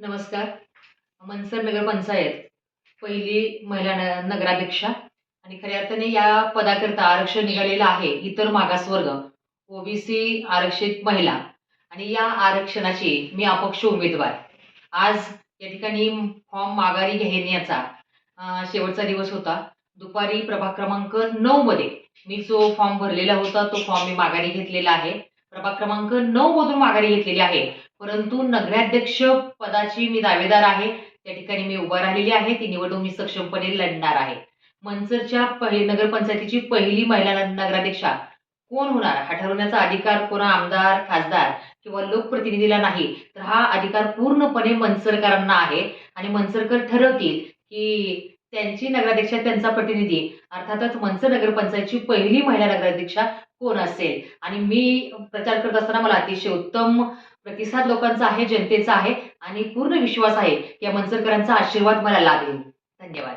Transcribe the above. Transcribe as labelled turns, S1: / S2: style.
S1: नमस्कार. मनसर नगर पंचायत पहिली महिला न नगराध्यक्षा. आणि खऱ्या अर्थाने या पदाकरता आरक्षण निघालेलं आहे इतर मागासवर्ग ओबीसी आरक्षित महिला. आणि या आरक्षणाची मी अपक्ष उमेदवार. आज या ठिकाणी फॉर्म माघारी घेण्याचा शेवटचा दिवस होता. दुपारी प्रभाग क्रमांक नऊ मध्ये मी जो फॉर्म भरलेला होता तो फॉर्म मी माघारी घेतलेला आहे. प्रभाग क्रमांक नऊ मधून माघारी घेतलेली आहे. परंतु नगराध्यक्ष पदाची मी दावेदार आहे. त्या ठिकाणी मी उभा राहिलेली आहे. ती निवडणूक मी सक्षमपणे लढणार आहे. मनसरच्या पहिली नगरपंचायतीची पहिली महिला नगराध्यक्षा कोण होणार? हा ठरवण्याचा अधिकार कोणा आमदार खासदार किंवा लोकप्रतिनिधीला नाही तर हा अधिकार पूर्णपणे मनसरकरांना आहे. आणि मनसरकर ठरवतील की त्यांची नगराध्यक्षा त्यांचा प्रतिनिधी अर्थातच मनसर नगरपंचायतची पहिली महिला नगराध्यक्षा कोण असेल? आणि मी प्रचार करत असताना मला अतिशय उत्तम प्रतिसाद लोकांचा आहे जनतेचा आहे आणि पूर्ण विश्वास आहे या मनसरकरांचा आशीर्वाद मला लाभेल. धन्यवाद.